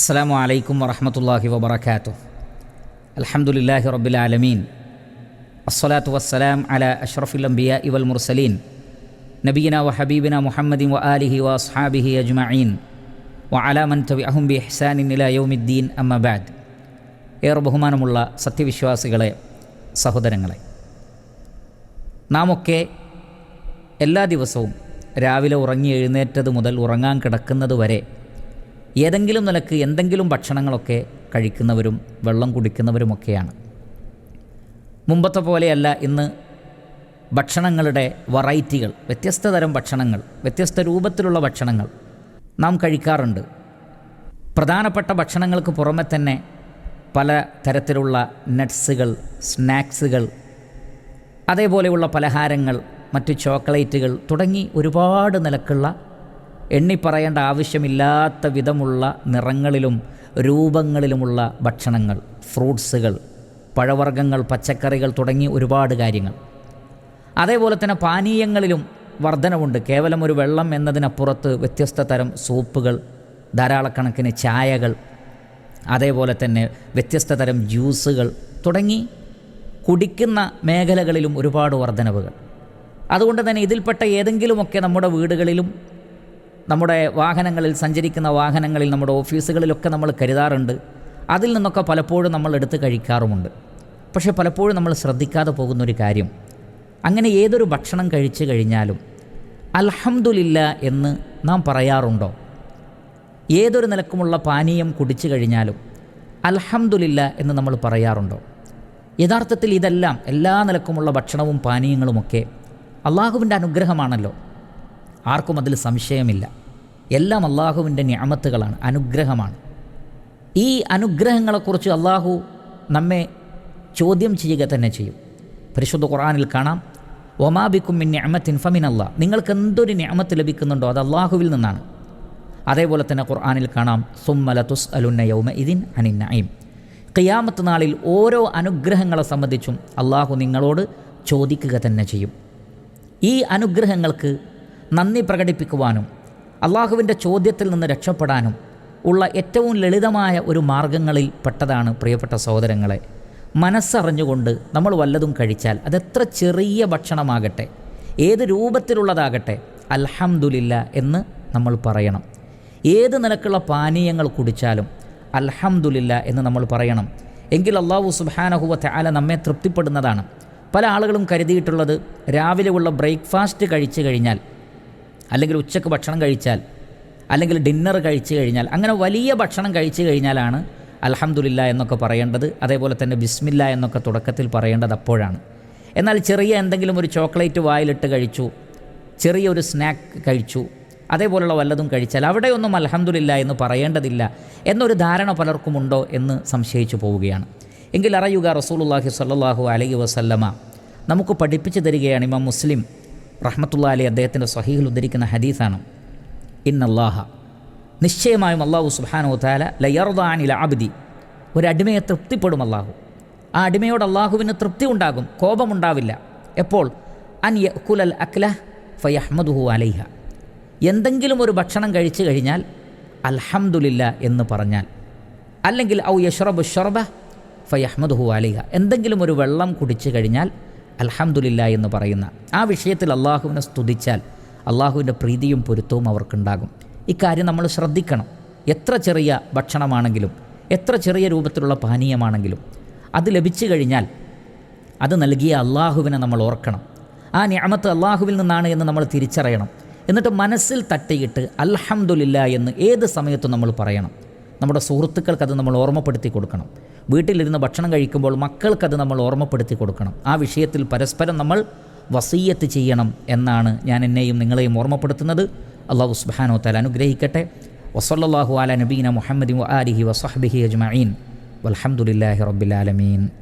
അസ്സാം വലൈക്കും വറഹമത്തല്ലാഹി വബർക്കാത്തു അലഹമുല്ലാഹി റബ്ബിലാലമീൻ അസ്സലാത്തു വസ്സലാം അല അഷ്റഫുൽ അംബിയ ഇവൽ മുർസലീൻ. നബീന വ ഹബീബിന മുഹമ്മദിൻ വ ആലിഹി വ അസ്ഹാബിഹി അജ്മഈൻ. വ അലാമൻ തവി അഹുംബി ഇഹ്സാനിൻ ഇല യൗമിദ്ദീൻ അമ്മബാദ് ഏറെ ബഹുമാനമുള്ള സത്യവിശ്വാസികളെ സഹോദരങ്ങളെ. നാമൊക്കെ എല്ലാ ദിവസവും രാവിലെ ഉറങ്ങി എഴുന്നേറ്റത് മുതൽ ഉറങ്ങാൻ കിടക്കുന്നത് വരെ ഏതെങ്കിലും നിലയ്ക്ക് എന്തെങ്കിലും ഭക്ഷണങ്ങളൊക്കെ കഴിക്കുന്നവരും വെള്ളം കുടിക്കുന്നവരുമൊക്കെയാണ്. മുമ്പത്തെ പോലെയല്ല ഇന്ന് ഭക്ഷണങ്ങളുടെ വെറൈറ്റികൾ വ്യത്യസ്ത തരം ഭക്ഷണങ്ങൾ വ്യത്യസ്ത രൂപത്തിലുള്ള ഭക്ഷണങ്ങൾ നാം കഴിക്കാറുണ്ട്. പ്രധാനപ്പെട്ട ഭക്ഷണങ്ങൾക്ക് പുറമെ തന്നെ പല തരത്തിലുള്ള നട്ട്സുകൾ സ്നാക്സുകൾ അതേപോലെയുള്ള പലഹാരങ്ങൾ മറ്റു ചോക്ലേറ്റുകൾ തുടങ്ങി ഒരുപാട് നിലക്കുള്ള എണ്ണി പറയേണ്ട ആവശ്യമില്ലാത്ത വിധമുള്ള നിറങ്ങളിലും രൂപങ്ങളിലുമുള്ള ഭക്ഷണങ്ങൾ ഫ്രൂട്ട്സുകൾ പഴവർഗങ്ങൾ പച്ചക്കറികൾ തുടങ്ങി ഒരുപാട് കാര്യങ്ങൾ. അതേപോലെ തന്നെ പാനീയങ്ങളിലും വർധനവുണ്ട്. കേവലം ഒരു വെള്ളം എന്നതിനപ്പുറത്ത് വ്യത്യസ്ത തരം സൂപ്പുകൾ ധാരാളക്കണക്കിന് ചായകൾ അതേപോലെ തന്നെ വ്യത്യസ്ത തരം ജ്യൂസുകൾ തുടങ്ങി കുടിക്കുന്ന മേഖലകളിലും ഒരുപാട് വർധനവുകൾ. അതുകൊണ്ട് തന്നെ ഇതിൽപ്പെട്ട ഏതെങ്കിലുമൊക്കെ നമ്മുടെ വീടുകളിലും നമ്മുടെ വാഹനങ്ങളിൽ സഞ്ചരിക്കുന്ന വാഹനങ്ങളിൽ നമ്മുടെ ഓഫീസുകളിലൊക്കെ നമ്മൾ കരുതാറുണ്ട്. അതിൽ നിന്നൊക്കെ പലപ്പോഴും നമ്മൾ എടുത്ത് കഴിക്കാറുമുണ്ട്. പക്ഷേ പലപ്പോഴും നമ്മൾ ശ്രദ്ധിക്കാതെ പോകുന്നൊരു കാര്യം. അങ്ങനെ ഏതൊരു ഭക്ഷണം കഴിച്ചു കഴിഞ്ഞാലും അൽഹംദുലില്ല എന്ന് നാം പറയാറുണ്ടോ? ഏതൊരു നിലക്കുമുള്ള പാനീയം കുടിച്ചു കഴിഞ്ഞാലും അൽഹംദുലില്ല എന്ന് നമ്മൾ പറയാറുണ്ടോ? യഥാർത്ഥത്തിൽ ഇതെല്ലാം എല്ലാ നിലക്കുമുള്ള ഭക്ഷണവും പാനീയങ്ങളുമൊക്കെ അള്ളാഹുവിന്റെ അനുഗ്രഹമാണല്ലോ. ആർക്കും അതിൽ സംശയമില്ല. എല്ലാം അള്ളാഹുവിന്റെ ഞാമത്തുകളാണ് അനുഗ്രഹമാണ്. ഈ അനുഗ്രഹങ്ങളെക്കുറിച്ച് അള്ളാഹു നമ്മെ ചോദ്യം ചെയ്യുക തന്നെ ചെയ്യും. പരിശുദ്ധ ഖുറാനിൽ കാണാം ഒമാബിക്കും മിൻ ഞാമത്തിൻ ഫമിൻ അല്ലാ നിങ്ങൾക്ക് എന്തൊരു ഞാമത്ത് ലഭിക്കുന്നുണ്ടോ? അത് അള്ളാഹുവിൽ നിന്നാണ്. അതേപോലെ തന്നെ ഖുർആാനിൽ കാണാം സുമ്മല തുസ് അലുന്ന യൗമ ഇതിൻ അനിൻ നയിം ഖിയാമത്ത് നാളിൽ ഓരോ അനുഗ്രഹങ്ങളെ സംബന്ധിച്ചും അള്ളാഹു നിങ്ങളോട് ചോദിക്കുക തന്നെ ചെയ്യും. ഈ അനുഗ്രഹങ്ങൾക്ക് നന്ദി പ്രകടിപ്പിക്കുവാനും അള്ളാഹുവിന്റെ ചോദ്യത്തിൽ നിന്ന് രക്ഷപ്പെടാനും ഉള്ള ഏറ്റവും ലളിതമായ ഒരു മാർഗങ്ങളിൽ പെട്ടതാണ് പ്രിയപ്പെട്ട സഹോദരങ്ങളെ. മനസ്സറിഞ്ഞുകൊണ്ട് നമ്മൾ വല്ലതും കഴിച്ചാൽ അതെത്ര ചെറിയ ഭക്ഷണമാകട്ടെ ഏത് രൂപത്തിലുള്ളതാകട്ടെ അൽഹംദുലില്ല എന്ന് നമ്മൾ പറയണം. ഏത് നിലക്കുള്ള പാനീയങ്ങൾ കുടിച്ചാലും അൽഹംദുലില്ല എന്ന് നമ്മൾ പറയണം. എങ്കിൽ അള്ളാഹു സുബാനഹുവത്തെ അല നമ്മെ തൃപ്തിപ്പെടുന്നതാണ്. പല ആളുകളും കരുതിയിട്ടുള്ളത് രാവിലെയുള്ള ബ്രേക്ക്ഫാസ്റ്റ് കഴിച്ചു കഴിഞ്ഞാൽ അല്ലെങ്കിൽ ഉച്ചയ്ക്ക് ഭക്ഷണം കഴിച്ചാൽ അല്ലെങ്കിൽ ഡിന്നർ കഴിച്ചു കഴിഞ്ഞാൽ അങ്ങനെ വലിയ ഭക്ഷണം കഴിച്ചു കഴിഞ്ഞാലാണ് അലഹമുല്ല എന്നൊക്കെ പറയേണ്ടത്. അതേപോലെ തന്നെ ബിസ്മില്ല എന്നൊക്കെ തുടക്കത്തിൽ പറയേണ്ടത് അപ്പോഴാണ്. എന്നാൽ ചെറിയ എന്തെങ്കിലും ഒരു ചോക്ലേറ്റ് വായിലിട്ട് കഴിച്ചു ചെറിയൊരു സ്നാക്ക് കഴിച്ചു അതേപോലുള്ള വല്ലതും കഴിച്ചാൽ അവിടെയൊന്നും അലഹമുല്ല എന്ന് പറയേണ്ടതില്ല എന്നൊരു ധാരണ പലർക്കുമുണ്ടോ എന്ന് സംശയിച്ചു പോവുകയാണ്. എങ്കിൽ അറിയുക റസൂലുള്ളാഹി സല്ലാഹു അലൈഹി വസല്ലമ നമുക്ക് പഠിപ്പിച്ചു തരികയാണ് ഇമാം മുസ്ലിം. റഹ്മത്തുള്ള അലി അദ്ദേഹത്തിന്റെ സഹീഹിൽ ഉദ്ധരിക്കുന്ന ഹദീസാണ്. ഇന്നല്ലാഹ. നിശ്ചയമായും അള്ളാഹു സുബാനു താല ലയർദാനിൽ ആബിദി ഒരടിമയെ തൃപ്തിപ്പെടും അള്ളാഹു ആ അടിമയോട് അള്ളാഹുവിന് തൃപ്തി ഉണ്ടാകും കോപമുണ്ടാവില്ല. എപ്പോൾ? അൻ യക്കുലൽ അക്ല ഫയഹ്മദുഹു അലൈഹ. എന്തെങ്കിലും ഒരു ഭക്ഷണം കഴിച്ചു കഴിഞ്ഞാൽ അൽഹംദുലില്ല എന്ന് പറഞ്ഞാൽ അല്ലെങ്കിൽ ഔ യഷ്റബ് ഷർബ ഫയഹ്മദുഹു അലിഹ. എന്തെങ്കിലും ഒരു വെള്ളം കുടിച്ചു കഴിഞ്ഞാൽ അൽഹംദുലില്ല എന്ന് പറയുന്ന ആ വിഷയത്തിൽ അള്ളാഹുവിനെ സ്തുതിച്ചാൽ അള്ളാഹുവിന്റെ പ്രീതിയും പൊരുത്തവും അവർക്കുണ്ടാകും. ഇക്കാര്യം നമ്മൾ ശ്രദ്ധിക്കണം. എത്ര ചെറിയ ഭക്ഷണമാണെങ്കിലും എത്ര ചെറിയ രൂപത്തിലുള്ള പാനീയമാണെങ്കിലും അത് ലഭിച്ചു കഴിഞ്ഞാൽ അത് നൽകിയ അള്ളാഹുവിനെ നമ്മൾ ഓർക്കണം. ആ ഞാമത്ത് അള്ളാഹുവിൽ നിന്നാണ് എന്ന് നമ്മൾ തിരിച്ചറിയണം. എന്നിട്ട് മനസ്സിൽ തട്ടിയിട്ട് അൽഹംദുലില്ല എന്ന് ഏത് സമയത്തും നമ്മൾ പറയണം. നമ്മുടെ സുഹൃത്തുക്കൾക്ക് അത് നമ്മൾ ഓർമ്മപ്പെടുത്തി കൊടുക്കണം. വീട്ടിലിരുന്ന് ഭക്ഷണം കഴിക്കുമ്പോൾ മക്കൾക്കത് നമ്മൾ ഓർമ്മപ്പെടുത്തി കൊടുക്കണം. ആ വിഷയത്തിൽ പരസ്പരം നമ്മൾ വസീയത്ത് ചെയ്യണം എന്നാണ് ഞാൻ എന്നെയും നിങ്ങളെയും ഓർമ്മപ്പെടുത്തുന്നത്. അള്ളാഹു സുബാനോ തല അനുഗ്രഹിക്കട്ടെ. വസല്ലാഹു അല നബീന മുഹമ്മദ് അലിഹി വസഹബിഹി അജ്മീൻ വലഹമുല്ലാഹി റബ്ബിലാലമീൻ